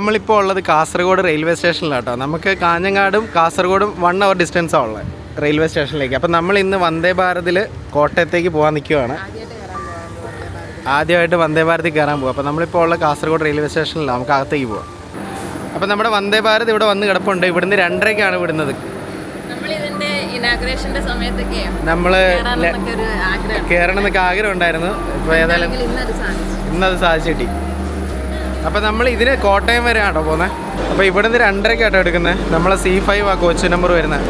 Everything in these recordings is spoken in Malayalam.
നമ്മളിപ്പോൾ ഉള്ളത് കാസർഗോഡ് റെയിൽവേ സ്റ്റേഷനിലാട്ടോ. നമുക്ക് കാഞ്ഞങ്ങാടും കാസർഗോഡും വൺ അവർ ഡിസ്റ്റൻസാണ് ഉള്ളത് റെയിൽവേ സ്റ്റേഷനിലേക്ക്. അപ്പം നമ്മൾ ഇന്ന് വന്ദേ ഭാരതിൽ കോട്ടയത്തേക്ക് പോകാൻ നിൽക്കുവാണ് ആദ്യമായിട്ട് വന്ദേ ഭാരതിൽ കയറാൻ പോകും അപ്പോൾ നമ്മളിപ്പോൾ ഉള്ള കാസർഗോഡ് റെയിൽവേ സ്റ്റേഷനിലാണ് നമുക്ക് അകത്തേക്ക് പോകാം അപ്പോൾ നമ്മുടെ വന്ദേ ഭാരത് ഇവിടെ വന്ന് കിടപ്പുണ്ട്. ഇവിടുന്ന് രണ്ടരയ്ക്കാണ് വിടുന്നത്. നമ്മൾ കയറണം എന്നൊക്കെ ആഗ്രഹം. ഉണ്ടായിരുന്നു. ഇപ്പോൾ ഏതായാലും ഇന്നത് സാധിച്ചു. ഇന്നത് സാധിച്ചു കിട്ടി അപ്പോൾ നമ്മൾ ഇതിന് കോട്ടയം വരെ ആണോ പോകുന്നത് അപ്പോൾ ഇവിടുന്ന് രണ്ടരയ്ക്കാട്ടോ എടുക്കുന്നത് നമ്മളെ സി ഫൈവ് ആ കോച്ച് നമ്പർ വരുന്നത്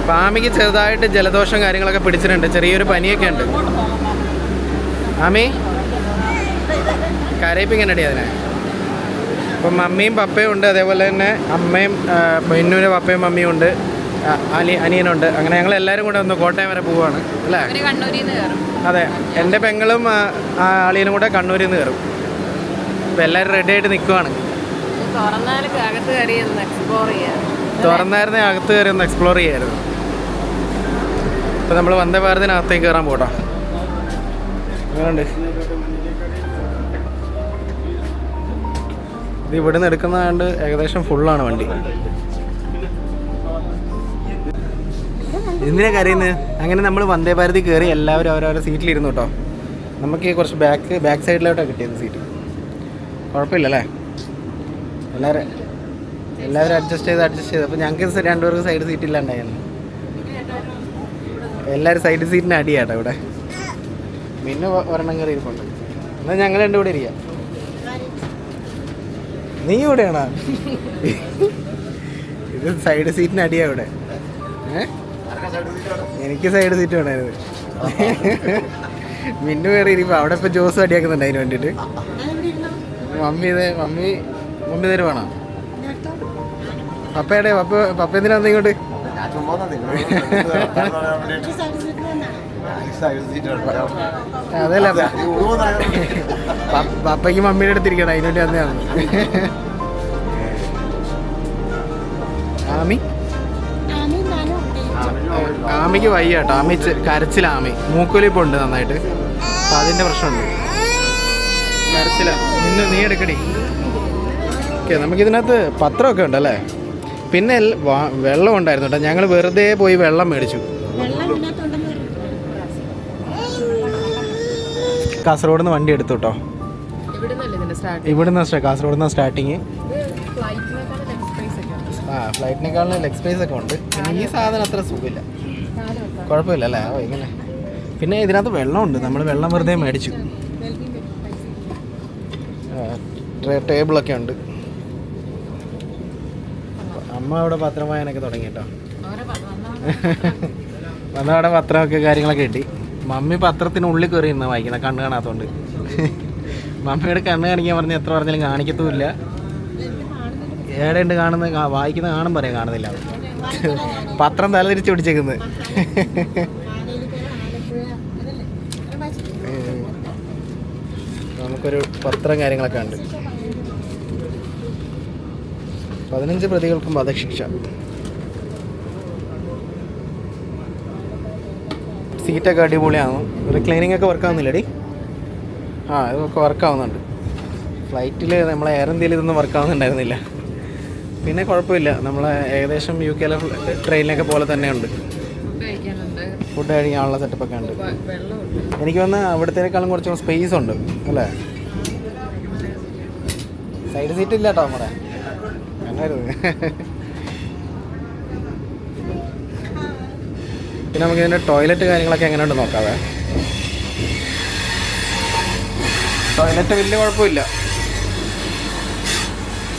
അപ്പോൾ ആമിക്ക് ചെറുതായിട്ട് ജലദോഷം കാര്യങ്ങളൊക്കെ പിടിച്ചിട്ടുണ്ട്. ചെറിയൊരു പനിയൊക്കെ ഉണ്ട്. ആമി കരയിപ്പിക്കണ്ടടി അതിനെ. അപ്പം മമ്മിയും പപ്പയും ഉണ്ട്. അതേപോലെ തന്നെ അമ്മയും പെണ്ണൂര് പപ്പയും മമ്മിയും ഉണ്ട്. അനി അനിയനുണ്ട്. അങ്ങനെ ഞങ്ങൾ എല്ലാവരും കൂടെ ഒന്ന് കോട്ടയം വരെ പോവുകയാണ് അല്ലേ? അതെ. എന്റെ പെങ്ങളും അളിയനും കൂടെ കണ്ണൂരിൽ നിന്ന് കയറും അപ്പോൾ എല്ലാവരും റെഡി ആയിട്ട് നിൽക്കുവാണ് തുറന്നായിരുന്നു അകത്ത് കയറി ഒന്ന് എക്സ്പ്ലോർ ചെയ്യായിരുന്നു. അപ്പോൾ നമ്മൾ വന്ദേ ഭാരതിനകത്തേക്ക് കയറാൻ പോട്ടോ. അതുകൊണ്ട് ഇത് ഇവിടുന്ന് എടുക്കുന്നതുകൊണ്ട് ഏകദേശം ഫുള്ളാണ് വണ്ടി. എന്തിനാ കരയുന്നത് അങ്ങനെ നമ്മൾ വന്ദേ ഭാരതി കയറി എല്ലാവരും അവരവരുടെ സീറ്റിലിരുന്നു കേട്ടോ. നമുക്ക് കുറച്ച് ബാക്ക് ബാക്ക് സൈഡിലോട്ടാണ് കിട്ടിയത് സീറ്റ് കുഴപ്പമില്ലല്ലേ? എല്ലാവരും എല്ലാവരും അഡ്ജസ്റ്റ് ചെയ്ത് അഡ്ജസ്റ്റ് ചെയ്ത്. അപ്പോൾ ഞങ്ങൾക്ക് രണ്ടുപേർക്ക് സൈഡ് സീറ്റ് ഇല്ലാണ്ടായിരുന്നു. എല്ലാവരും സൈഡ് സീറ്റിന് അടിയാട്ടോ ഇവിടെ. പിന്നെ ഒ- ഒരെണ്ണം കയറി ഇരിപ്പുണ്ട് എന്നാൽ ഞങ്ങൾ രണ്ടും കൂടെ ഇരിക്കാം. നീ ഇവിടെയാണോ? ഇത് സൈഡ് സീറ്റിന് അടിയാ ഇവിടെ. എനിക്ക് സൈഡ് സീറ്റ് വേണമായിരുന്നു മിന്നു കയറി ഇരിക്കും അവിടെ ഇപ്പൊ ജോസ് അടിയാക്കുന്നുണ്ട് അതിന് വേണ്ടിയിട്ട്. മമ്മി മമ്മി മമ്മി തരുവാണോ? പപ്പയുടെ പപ്പ പപ്പ എന്തിനാ വന്നേ ഇങ്ങോട്ട്? അതല്ല. പപ്പയ്ക്ക് മമ്മിയുടെ അടുത്തിരിക്കണം അതിനുവേണ്ടി അന്നെയാണ് വന്നതാണ്. ആമി? ആമിക്ക് വയ്യ കേട്ടോ. ആമി കരച്ചിൽ കരച്ചില ആമി. മൂക്കൊലിപ്പുണ്ട് നന്നായിട്ട്. അപ്പൊ അതിന്റെ പ്രശ്നമുണ്ട്. കരച്ചില. നിന്ന് നീ എടുക്കടി. ഓക്കെ നമുക്കിതിനകത്ത് പത്രമൊക്കെ ഉണ്ടല്ലേ? പിന്നെ വെള്ളം ഉണ്ടായിരുന്നു കേട്ടോ. ഞങ്ങൾ വെറുതെ പോയി വെള്ളം മേടിച്ചു. കാസർഗോഡ് നിന്ന് വണ്ടി എടുത്തു കേട്ടോ. ഇവിടുന്ന് കാസർഗോഡ് നിന്ന് സ്റ്റാർട്ടിങ്. ആ ഫ്ലൈറ്റിനേക്കാളും ലെഗ് സ്പേസ് ഒക്കെ ഉണ്ട്. പിന്നെ ഈ സാധനം അത്ര സുഖമില്ല. കുഴപ്പമില്ല അല്ലേ ഇങ്ങനെ. പിന്നെ ഇതിനകത്ത് വെള്ളമുണ്ട്. നമ്മൾ വെള്ളം വെറുതെ മേടിച്ചു. ടേബിളൊക്കെ ഉണ്ട്. അമ്മ അവിടെ പത്രം വായനൊക്കെ തുടങ്ങി കേട്ടോ. ഓരോ പ- വന്നാ. വന്ന അവിടെ പത്രമൊക്കെ കാര്യങ്ങളൊക്കെ കിട്ടി. മമ്മി പത്രത്തിനുള്ളിൽ കയറി ഇന്ന് വായിക്കുന്ന കണ്ണ് കാണാത്തോണ്ട്. മമ്മിയുടെ കണ്ണ് കാണിക്കാൻ പറഞ്ഞ് എത്ര പറഞ്ഞാലും കാണിക്കത്തുമില്ല. ഏടെയുണ്ട് കാണുന്ന വായിക്കുന്ന കാണും പറയാം കാണുന്നില്ല. പത്രം തലതിരിച്ച് പിടിച്ചേക്കുന്നത് നമുക്കൊരു പത്രം കാര്യങ്ങളൊക്കെ ഉണ്ട്. പതിനഞ്ച് പ്രതികൾക്കും വധശിക്ഷ. സീറ്റൊക്കെ അടിപൊളിയാണ്? റിക്ലൈനിങ് ഒക്കെ വർക്ക് ആവുന്നില്ലടി? ആ ഇതൊക്കെ വർക്കാവുന്നുണ്ട് ഫ്ലൈറ്റിൽ നമ്മളെ എയർ ഇന്ത്യയിൽ ഇതൊന്നും വർക്കാവുന്നുണ്ടായിരുന്നില്ല പിന്നെ കുഴപ്പമില്ല. നമ്മളെ ഏകദേശം യു കെയിലെ ട്രെയിനിലൊക്കെ പോലെ തന്നെ ഉണ്ട്. ഫുഡ് കഴിക്കാനുള്ള സെറ്റപ്പൊക്കെ ഉണ്ട്. എനിക്ക് വന്ന് അവിടത്തേക്കാളും കുറച്ചും സ്പേസ് ഉണ്ട് അല്ലേ? സൈഡ് സീറ്റ് ഇല്ല കേട്ടോ നമ്മുടെ. അങ്ങനെ പിന്നെ നമുക്ക് ഇതിന്റെ ടോയ്ലറ്റ് കാര്യങ്ങളൊക്കെ എങ്ങനെയുണ്ട് നോക്കാവേ? ടോയ്ലറ്റ് വലിയ കുഴപ്പമില്ല.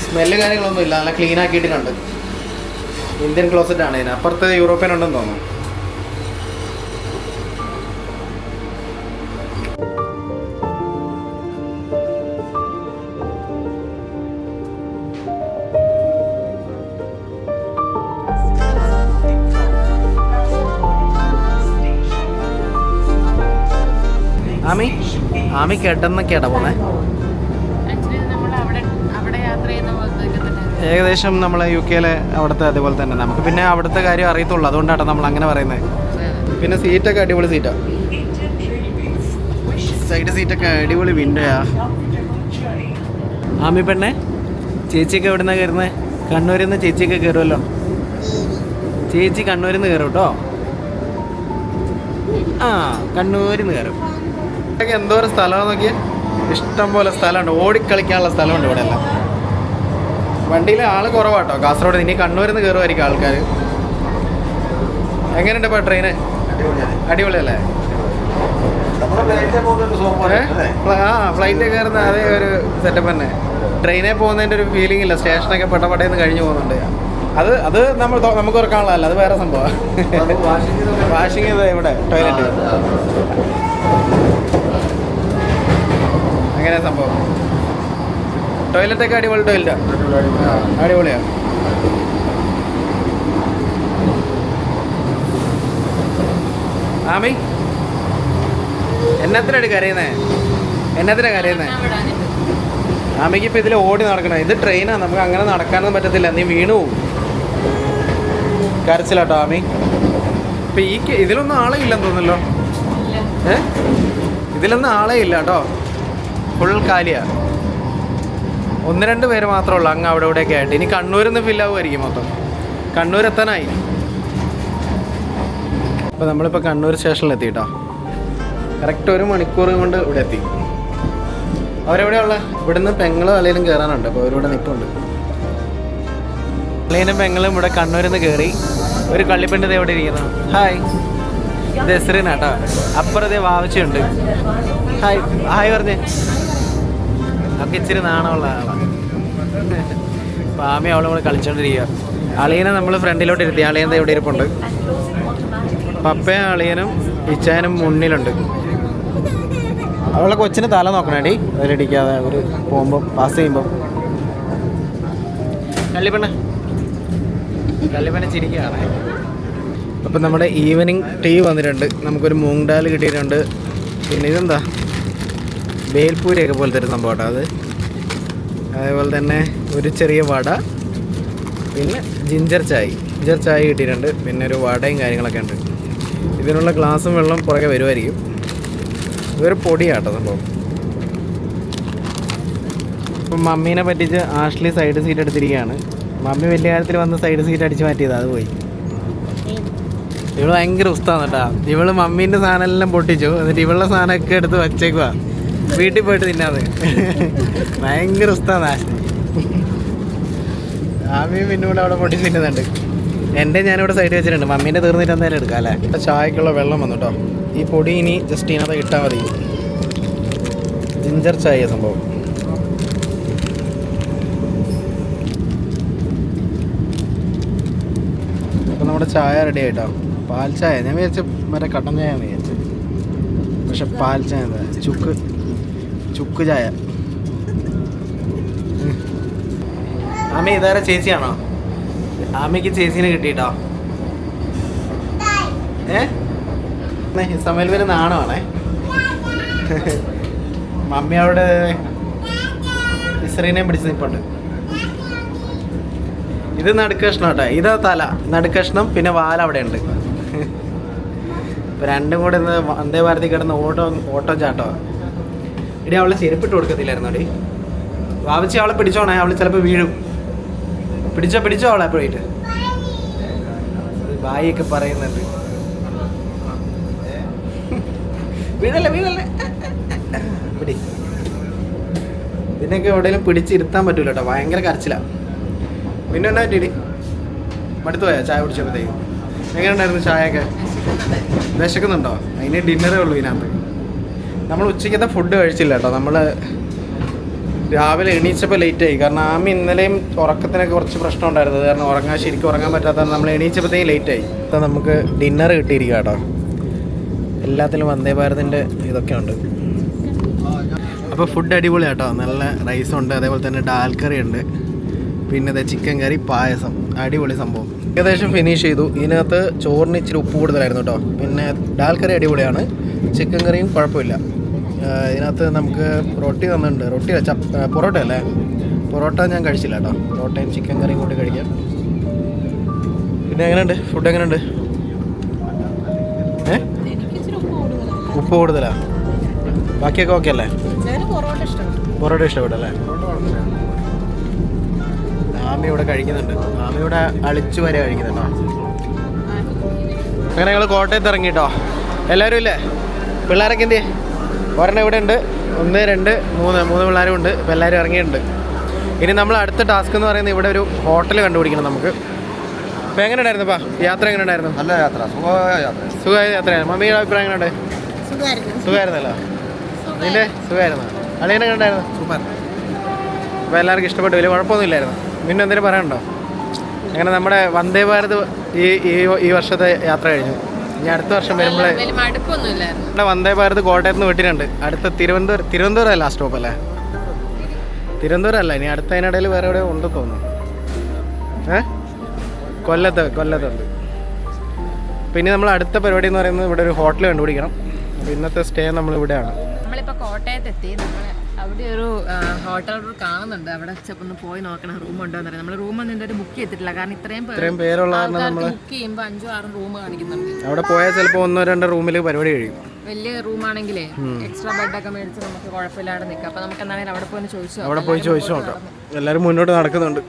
സ്മെല്ല് കാര്യങ്ങളൊന്നും ഇല്ല നല്ല ക്ലീൻ ആക്കിയിട്ടുണ്ട് ഇന്ത്യൻ ക്ലോസറ്റ് ആണ് ഇതിന്. അപ്പുറത്ത് യൂറോപ്യൻ ഉണ്ടെന്ന് തോന്നുന്നു. ചെയ്യുന്ന പോലത്തൊക്കെ തന്നെ. ഏകദേശം നമ്മളെ യു കെയിലെ അവിടുത്തെ അതേപോലെ തന്നെ. നമുക്ക് പിന്നെ അവിടുത്തെ കാര്യം അറിയത്തുള്ളൂ. അതുകൊണ്ടാണ് നമ്മൾ അങ്ങനെ പറയുന്നത് പിന്നെ സീറ്റൊക്കെ അടിപൊളി സീറ്റാ. സൈഡ് സീറ്റൊക്കെ അടിപൊളി വിൻഡോയാ. ആമി പെണ്ണെ ചേച്ചിയൊക്കെ എവിടെ നിന്നാണ് കയറുന്നത് കണ്ണൂരിൽ നിന്ന് ചേച്ചിയൊക്കെ കയറുമല്ലോ ചേച്ചി കണ്ണൂരിൽ നിന്ന് കയറും കേട്ടോ. ആ കണ്ണൂരിൽ നിന്ന് കയറും. ഇതൊക്കെ ഒരു സ്ഥലമാണ് നോക്കിയാൽ ഇഷ്ടം പോലെ സ്ഥലമുണ്ട്. ഓടിക്കളിക്കാനുള്ള സ്ഥലമുണ്ട് ഇവിടെ എല്ലാം വണ്ടിയിൽ ആൾ കുറവാട്ടോ. കാസർഗോഡ് ഇനി കണ്ണൂരിൽ നിന്ന് കയറുമായിരിക്കും ആൾക്കാർ എങ്ങനെയുണ്ട് ഇപ്പോൾ ട്രെയിന് അടിപൊളിയല്ലേ? ആ ഫ്ലൈറ്റ് കയറുന്ന അതേ ഒരു സെറ്റപ്പ് തന്നെ. ട്രെയിനിൽ പോകുന്നതിന്റെ ഒരു ഫീലിംഗ് ഇല്ല. സ്റ്റേഷനൊക്കെ പെട്ടപ്പെട്ടേന്ന് കഴിഞ്ഞു പോകുന്നുണ്ട്. അത് അത് നമ്മൾ നമുക്ക് ഓർക്കാനുള്ളതല്ല അത് വേറെ സംഭവം. വാഷിംഗ് ഇവിടെ? ടോയ്ലറ്റ് അങ്ങനെ സംഭവം. ടോയ്ലറ്റൊക്കെ അടിപൊളി ടോയ്ലറ്റാ. അടിപൊളിയാണ് ആമി എന്നത്തിനാണ് കരയുന്നേ? എന്നത്തിനാ കരയുന്നേ? ആമിക്ക് ഇപ്പം ഇതിൽ ഓടി നടക്കണം. ഇത് ട്രെയിനാ നമുക്ക് അങ്ങനെ നടക്കാനൊന്നും പറ്റത്തില്ല. നീ വീണു പോവും. കരച്ചിലാട്ടോ ആമി. ഇപ്പം ഈ ഇതിലൊന്നും ആളെ ഇല്ലെന്ന് തോന്നുന്നല്ലോ. ഏ? ഇതിലൊന്നും ആളെ ഇല്ല കേട്ടോ. ഫുൾ കാലിയാണ് ഒന്ന് രണ്ട് പേര് മാത്രമേ ഉള്ളൂ അങ്ങ് അവിടെ ഇവിടെയൊക്കെ ആയിട്ട്. ഇനി കണ്ണൂരിൽ നിന്ന് ഫില്ലാവുമായിരിക്കും മൊത്തം. കണ്ണൂർ എത്താനായി. അപ്പോൾ നമ്മളിപ്പോൾ കണ്ണൂർ സ്റ്റേഷനിൽ എത്തി കേട്ടോ കറക്റ്റ് ഒരു മണിക്കൂർ കൊണ്ട് ഇവിടെ എത്തി. അവരെവിടെയുള്ള ഇവിടുന്ന് പെങ്ങളും അളിയിലും കയറാനുണ്ട് അപ്പോൾ അവരിവിടെ നിൽപ്പുണ്ട് അളിയനും പെങ്ങളും ഇവിടെ കണ്ണൂരിൽ നിന്ന് കയറി ഒരു കള്ളിപ്പെണ്ട് എവിടെ ഇരിക്കുന്നു. ഹായ് ദസറിനാട്ടോ അപ്പുറത്തെ വാവച്ചുണ്ട് ഹായ് ഹായ് പറഞ്ഞേ. നമുക്ക് ഇച്ചിരി നാണമുള്ള ആളാണ് പാമി അവളും കൂടെ കളിച്ചോണ്ടിരിക്കുക അളിയനെ നമ്മൾ ഫ്രണ്ടിലോട്ട് ഇരുത്തി. അളിയൻ ഇവിടെ ഇരിപ്പുണ്ട്. പപ്പയും അളിയനും ഇച്ചാനും മുന്നിലുണ്ട്. അവളെ കൊച്ചിന് തല നോക്കണേടി. അതിലിടിക്കാതെ ഒരു പോകുമ്പോൾ പാസ് ചെയ്യുമ്പോൾ കള്ളിപ്പെണ്ണ കള്ളിപ്പെണ്ണ ചിരിക്കുകയാണ് അപ്പം നമ്മുടെ ഈവനിങ് ടീ വന്നിട്ടുണ്ട്. നമുക്കൊരു മൂങ് ഡാൽ കിട്ടിയിട്ടുണ്ട്. പിന്നെ ഇതെന്താ? ബേൽപൂരിയൊക്കെ പോലത്തെ ഒരു സംഭവം അത്. അതേപോലെ തന്നെ ഒരു ചെറിയ വട പിന്നെ ജിഞ്ചർ ചായ്. ജിഞ്ചർ ചായ കിട്ടിയിട്ടുണ്ട്. പിന്നെ ഒരു വടയും കാര്യങ്ങളൊക്കെ ഉണ്ട്. ഇതിനുള്ള ഗ്ലാസും വെള്ളം പുറകെ വരുമായിരിക്കും. ഇതൊരു പൊടിയാട്ടോ സംഭവം. ഇപ്പം മമ്മീനെ പറ്റിച്ച് ആഷ്ലി സൈഡ് സീറ്റ് എടുത്തിരിക്കുകയാണ്. മമ്മി വലിയ കാര്യത്തിൽ വന്ന് സൈഡ് സീറ്റ് അടിച്ച് മാറ്റിയത് അത് പോയി. ഇവൾ ഭയങ്കര ഉസ്താന്ന് കേട്ടാ. ഇവൾ മമ്മീന്റെ സാധനം എല്ലാം പൊട്ടിച്ചു. എന്നിട്ട് ഇവളുടെ സാധനമൊക്കെ എടുത്ത് വച്ചേക്കുക വീട്ടിൽ പോയിട്ട് തിന്നാന്ന് ഭയങ്കര ഉസ്താന്ന് ആഷ്ലി ആമിയും പിന്നെ ഇവിടെ അവിടെ പൊട്ടി തിന്നുന്നുണ്ട്. എന്റെ ഞാനിവിടെ സൈഡ് വെച്ചിട്ടുണ്ട്. മമ്മീന്റെ തീർന്നിട്ട് എന്തായാലും എടുക്കാം അല്ലേ? ഇവിടെ ചായക്കുള്ള വെള്ളം വന്നു കേട്ടോ ഈ പൊടി ഇനി ജസ്റ്റ് ഇതിനകത്ത് ഇട്ടാൽ മതി. ജിഞ്ചർ ചായ സംഭവം. അപ്പോൾ നമ്മുടെ ചായ റെഡി ആയിട്ടോ? പാൽ ചായ. ഞാൻ വിചാരിച്ച മറ്റേ കട്ടൻ ചായ വിചാരിച്ചു. പക്ഷെ പാൽ ചായ ചുക്ക്. ചുക്ക് ചായ. അമ്മ ഇതാരെ ചേച്ചിയാണോ? ആമയ്ക്ക് ചേച്ചീനെ കിട്ടിട്ടോ ഏ? സമയൽവിന് നാണമാണേ. മമ്മി അവിടെ ഇസ്രീനെയും പിടിച്ച് നിൽപ്പുണ്ട് ഇത് നടുക്കഷ്ണം കേട്ടോ. ഇതാ തല. നടുക്കഷ്ണം പിന്നെ വാൽ അവിടെ ഉണ്ട് രണ്ടും കൂടെ വന്ദേ ഭാരതി കിടന്ന് ഓട്ടോ ഓട്ടോ ചാട്ടോ. ഇടി അവളെ ചെരുപ്പിട്ട് കൊടുക്കത്തില്ലായിരുന്നു അടി. വാവിച്ച് അവളെ പിടിച്ചോണേ അവൾ ചിലപ്പോൾ വീഴും. പിടിച്ചോ പിടിച്ചോ അവളെ പോയിട്ട് ബായിയൊക്കെ പറയുന്നുണ്ട്. വീഴല്ലേ വീഴല്ലേ? പിടി. ഇതിനൊക്കെ എവിടെയെങ്കിലും പിടിച്ചിരുത്താൻ പറ്റൂല കേട്ടോ ഭയങ്കര കരച്ചിലാ. പിന്നെ എന്നാ പറ്റിയിടി മടുത്തു പോയാ? ചായ കുടിച്ചപ്പോഴത്തേക്കും എങ്ങനെയുണ്ടായിരുന്നു ചായയൊക്കെ? വിശക്കുന്നുണ്ടോ? അതിന് ഡിന്നറേ ഉള്ളൂ ഇതിനകത്ത്. നമ്മൾ ഉച്ചയ്ക്കത്തെ ഫുഡ് കഴിച്ചില്ല കേട്ടോ. നമ്മൾ രാവിലെ എണീച്ചപ്പോൾ ലേറ്റ് ആയി. കാരണം ആമി ഇന്നലെയും ഉറക്കത്തിനൊക്കെ കുറച്ച് പ്രശ്നം ഉണ്ടായിരുന്നത്. കാരണം ഉറങ്ങാൻ ശരിക്കും ഉറങ്ങാൻ പറ്റാത്ത നമ്മൾ എണീച്ചപ്പോഴത്തേക്കും ലേറ്റ് ആയി. അപ്പോൾ നമുക്ക് ഡിന്നർ കിട്ടിയിരിക്കുക കേട്ടോ. എല്ലാത്തിലും വന്ദേ ഭാരതിന്റെ ഇതൊക്കെ ഉണ്ട്. അപ്പോൾ ഫുഡ് അടിപൊളി കേട്ടോ. നല്ല റൈസ് ഉണ്ട് അതേപോലെ തന്നെ ഡാൽ കറി ഉണ്ട്. പിന്നെ അതെ ചിക്കൻ കറി പായസം. അടിപൊളി സംഭവം. ഏകദേശം ഫിനിഷ് ചെയ്തു. ഇതിനകത്ത് ചോറിന് ഇച്ചിരി ഉപ്പ് കൂടുതലായിരുന്നു കേട്ടോ. പിന്നെ ഡാൽ കറി അടിപൊളിയാണ്. ചിക്കൻ കറിയും കുഴപ്പമില്ല. ഇതിനകത്ത് നമുക്ക് റൊട്ടി തന്നിട്ടുണ്ട്. റൊട്ടി ചപ്പ് പൊറോട്ട അല്ലേ? പൊറോട്ട ഞാൻ കഴിച്ചില്ല കേട്ടോ. പൊറോട്ടയും ചിക്കൻ കറിയും കൂടി കഴിക്കാം. പിന്നെ എങ്ങനെയുണ്ട്? ഫുഡ് എങ്ങനെയുണ്ട്? ഏ? ഉപ്പ് കൂടുതലാ? ബാക്കിയൊക്കെ ഓക്കെ അല്ലേ? പൊറോട്ട ഇഷ്ടപ്പെട്ടു പൊറോട്ട ഇഷ്ടപ്പെട്ടല്ലേ ആമി ഇവിടെ കഴിക്കുന്നുണ്ട്. ആമി ഇവിടെ അളിച്ചു വരെ കഴിക്കുന്നുണ്ടോ? അങ്ങനെ ഞങ്ങൾ കോട്ടയത്ത് ഇറങ്ങിട്ടോ എല്ലാവരും ഇല്ലേ? പിള്ളേരൊക്കെ എന്ത് ഒരെണ്ണം ഇവിടെ ഉണ്ട്. ഒന്ന് രണ്ട് മൂന്ന്. മൂന്ന് പിള്ളേരും ഉണ്ട്. ഇപ്പോൾ എല്ലാവരും ഇറങ്ങിയിട്ടുണ്ട്. ഇനി നമ്മൾ അടുത്ത ടാസ്ക് എന്ന് പറയുന്നത് ഇവിടെ ഒരു ഹോട്ടൽ കണ്ടുപിടിക്കണം നമുക്ക്. അപ്പോൾ എങ്ങനെ ഉണ്ടായിരുന്നു പാ യാത്ര എങ്ങനെ ഉണ്ടായിരുന്നു? നല്ല യാത്ര. സുഖമായ യാത്ര. സുഖമായ യാത്രയായിരുന്നു മമ്മിയുടെ അഭിപ്രായം എങ്ങനെ ഉണ്ട് സുഖമായിരുന്നല്ലോ. നിന്റെ സുഖമായിരുന്നു? അളിയനെ എങ്ങനെ ഉണ്ടായിരുന്നു? സൂപ്പർ. അപ്പോൾ എല്ലാവർക്കും ഇഷ്ടപ്പെട്ടു. വലിയ കുഴപ്പമൊന്നുമില്ലായിരുന്നു. പിന്നെ എന്തെങ്കിലും പറയാനുണ്ടോ? അങ്ങനെ നമ്മുടെ വന്ദേ ഭാരത് ഈ ഈ ഈ വർഷത്തെ യാത്ര കഴിഞ്ഞു? ഇനി അടുത്ത വർഷം വരുമ്പോഴേ ഇവിടെ വന്ദേ ഭാരത് കോട്ടയത്ത് നിന്ന് വിട്ടിട്ടുണ്ട്. അടുത്ത തിരുവനന്തപുരം തിരുവനന്തപുരം അല്ല സ്റ്റോപ്പ് അല്ലേ? തിരുവനന്തപുരം അല്ല ഇനി അടുത്ത അതിനിടയിൽ വേറെ എവിടെ ഉണ്ട് തോന്നുന്നു. ഏ? കൊല്ലത്ത് കൊല്ലത്തുണ്ട് പിന്നെ നമ്മൾ അടുത്ത പരിപാടി എന്ന് പറയുന്നത് ഇവിടെ ഒരു ഹോട്ടൽ കണ്ടുപിടിക്കണം. അപ്പോൾ ഇന്നത്തെ സ്റ്റേ നമ്മൾ ഇവിടെയാണ്. നമ്മളിപ്പോൾ കോട്ടയത്ത് എത്തി നമ്മൾ അവിടെ ഒരു ഹോട്ടൽ കാണുന്നുണ്ട്. അവിടെ ഒന്ന് പോയി നോക്കണം. റൂം ഉണ്ടോ എന്നറിയാം നമ്മൾ റൂം ഒന്നും ഇതുവരെ ബുക്ക് ചെയ്തിട്ടില്ല. കാരണം ഇത്രയും ഇത്രയും പേരുള്ള ബുക്ക് ചെയ്യുമ്പോൾ അഞ്ചോ ആറും റൂം കാണിക്കുന്നുണ്ട്. അവിടെ പോയാൽ ചിലപ്പോൾ ഒന്നോ രണ്ടോ റൂമിൽ പരിപാടി കഴിയും. വലിയ റൂം ആണെങ്കിലേ എക്സ്ട്രാ ബെഡ് ഒക്കെ മേടിച്ച് നമുക്ക് കുഴപ്പമില്ലാതെ നിൽക്കാം അപ്പൊ നമുക്ക് എന്തായാലും അവിടെ പോയി ചോദിച്ചു അവിടെ പോയി ചോദിച്ചു നോക്കാം. എല്ലാവരും മുന്നോട്ട് നടക്കുന്നുണ്ട്.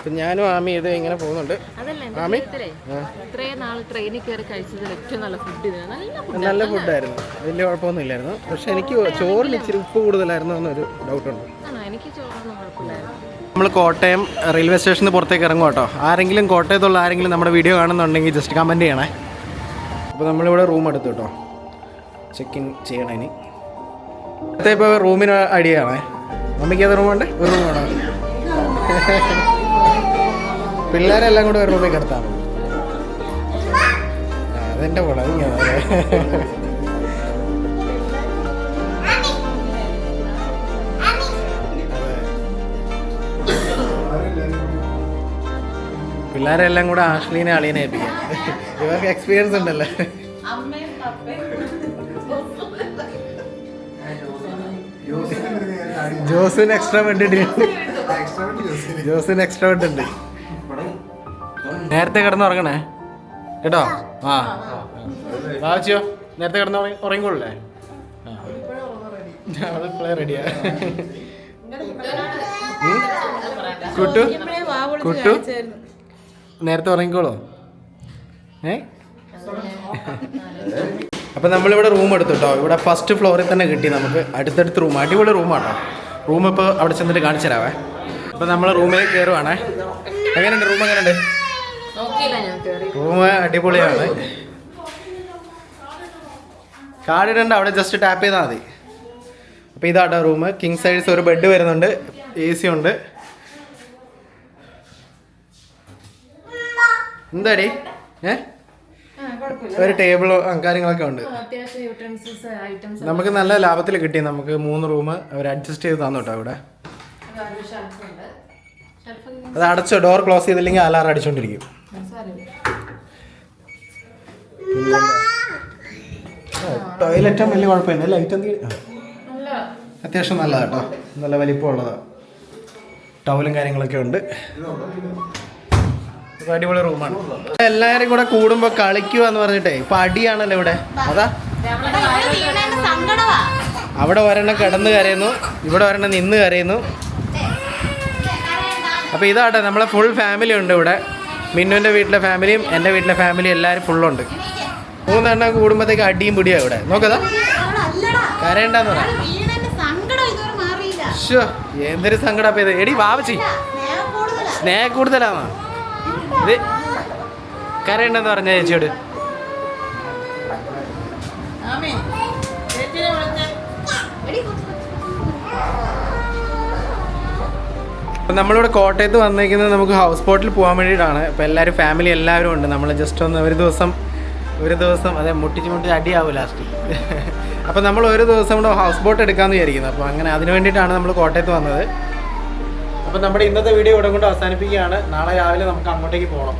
അപ്പം ഞാനും ആമി ഇത് ഇങ്ങനെ പോകുന്നുണ്ട്. ആമി? ഇത്രയും നാൾ ട്രെയിനിൽ കയറി കഴിച്ചതിൽ ഏറ്റവും നല്ല ഫുഡ് നല്ല ഫുഡ് നല്ല ഫുഡായിരുന്നു വലിയ കുഴപ്പമൊന്നും ഇല്ലായിരുന്നു പക്ഷെ എനിക്ക് ചോറിന് ഇച്ചിരി ഉപ്പ് കൂടുതലായിരുന്നു എന്നൊരു ഡൗട്ടുണ്ട് നമ്മൾ കോട്ടയം റെയിൽവേ സ്റ്റേഷന് പുറത്തേക്ക് ഇറങ്ങും കേട്ടോ. ആരെങ്കിലും കോട്ടയത്തുള്ള ആരെങ്കിലും നമ്മുടെ വീഡിയോ കാണുന്നുണ്ടെങ്കിൽ ജസ്റ്റ് കമന്റ് ചെയ്യണേ. അപ്പോൾ നമ്മളിവിടെ റൂം എടുത്തു കേട്ടോ. ചെക്ക് ഇൻ ചെയ്യണേ ഇനി. ഇപ്പോൾ റൂമിന് അടിയാണേ മമ്മിക്ക് ഏത് റൂം വേണ്ടേ? ഒരു റൂം വേണോ. പിള്ളേരെല്ലാം കൂടെ ഒരു റൂമിൽ കിടത്താം. അതെന്റെ കൂടെ പിള്ളേരെല്ലാം കൂടെ ആഷ്ലീനെ അളീനെ ഏൽപ്പിക്കാം. ഇവർക്ക് എക്സ്പീരിയൻസ് ഉണ്ടല്ലേ. ജോസിന് എക്സ്ട്രാ വേണ്ടിട്ട്. ജോസിന് എക്സ്ട്രാ വേണ്ടിട്ടുണ്ട്. നേരത്തെ കിടന്ന് ഉറങ്ങണേ. കേട്ടോ? ആ. വായിച്ചോ നേരത്തെ കിടന്ന് ഉറങ്ങി ഉറങ്ങിക്കൊള്ളേ അവളിപ്പോഴേ റെഡിയാ കുട്ടു? കുട്ടു? നേരത്തെ ഉറങ്ങിക്കോളോ. ഏ? അപ്പൊ നമ്മളിവിടെ റൂം എടുത്തു കേട്ടോ ഇവിടെ ഫസ്റ്റ് ഫ്ലോറിൽ തന്നെ കിട്ടി നമുക്ക്. അടുത്തടുത്ത് റൂം അടിപൊളി റൂമാട്ടോ റൂം ഇപ്പോൾ അവിടെ ചെന്നിട്ട് കാണിച്ചു തരാവേ. അപ്പൊ നമ്മൾ റൂമിൽ കയറുവാണേ എങ്ങനെയുണ്ട്? റൂം എങ്ങനെയുണ്ട്? റൂം അടിപൊളിയാണ്. കാർഡ് ഇടണ്ട അവിടെ ജസ്റ്റ് ടാപ്പ് ചെയ്താൽ മതി. അപ്പോൾ ഇതാട്ടോ റൂം. കിങ് സൈഡ്സ് ഒരു ബെഡ് വരുന്നുണ്ട്. എ സി ഉണ്ട്. എന്താടി? ഏ? ഒരു ടേബിൾ കാര്യങ്ങളൊക്കെ ഉണ്ട്. അത്യാവശ്യം യൂട്ടൻസിൽസ് ഐറ്റംസ് നമുക്ക് നല്ല ലാഭത്തിൽ കിട്ടി. നമുക്ക് മൂന്ന് റൂം അവർ അഡ്ജസ്റ്റ് ചെയ്ത് തന്നു കേട്ടോ ഇവിടെ. അത് അടച്ചോ? ഡോർ ക്ലോസ് ചെയ്തില്ലെങ്കിൽ അലാറം അടിച്ചോണ്ടിരിക്കും. ടോയ്ലറ്റും വലിയ കുഴപ്പമില്ല. ലൈറ്റ് എന്ത് നല്ല. അത്യാവശ്യം നല്ലതാ കേട്ടോ. നല്ല വലിപ്പമുള്ളതാണ് ടവലും കാര്യങ്ങളൊക്കെ ഉണ്ട്. അടിപൊളി റൂമാണ്. എല്ലാവരും കൂടെ കൂടുമ്പോ കളിക്കുക എന്ന് പറഞ്ഞിട്ടേ ഇപ്പൊ അടിയാണല്ലോ ഇവിടെ. അതാ. അവിടെ ഒരെണ്ണം കിടന്ന് കരയുന്നു. ഇവിടെ ഒരെണ്ണം നിന്ന് കരയുന്നു. അപ്പൊ ഇതാട്ടെ നമ്മളെ ഫുൾ ഫാമിലി ഉണ്ട് ഇവിടെ. മിന്നുവിന്റെ വീട്ടിലെ ഫാമിലിയും എന്റെ വീട്ടിലെ ഫാമിലിയും എല്ലാവരും ഫുള്ളുണ്ട് മൂന്നെണ്ണം കൂടുമ്പോഴത്തേക്ക് അടിയും പിടിയാ ഇവിടെ. നോക്കതാ. കരയണ്ടെന്ന് പറയാം എന്തൊരു സങ്കടം ഇത്. എടി വാവച്ചി സ്നേഹ കൂടുതലാണോ ഇത് കരയണ്ടെന്ന് പറഞ്ഞ ചേച്ചിയോട്. അപ്പം നമ്മളിവിടെ കോട്ടയത്ത് വന്നേക്കുന്നത് നമുക്ക് ഹൗസ് ബോട്ടിൽ പോകാൻ വേണ്ടിയിട്ടാണ്. അപ്പോൾ എല്ലാവരും ഫാമിലി എല്ലാവരും ഉണ്ട്. നമ്മൾ ജസ്റ്റ് ഒന്ന് ഒരു ദിവസം ഒരു ദിവസം അതെ മുട്ടിച്ച് മുട്ടിച്ച് അടിയാവും ലാസ്റ്റ് അപ്പോൾ നമ്മൾ ഒരു ദിവസം കൂടെ ഹൗസ് ബോട്ട് എടുക്കാമെന്ന് വിചാരിക്കുന്നത് അപ്പോൾ അങ്ങനെ അതിന് വേണ്ടിയിട്ടാണ് നമ്മൾ കോട്ടയത്ത് വന്നത്. അപ്പോൾ നമ്മുടെ ഇന്നത്തെ വീഡിയോ ഇവിടെ കൊണ്ട് അവസാനിപ്പിക്കുകയാണ്. നാളെ രാവിലെ നമുക്ക് അങ്ങോട്ടേക്ക് പോകണം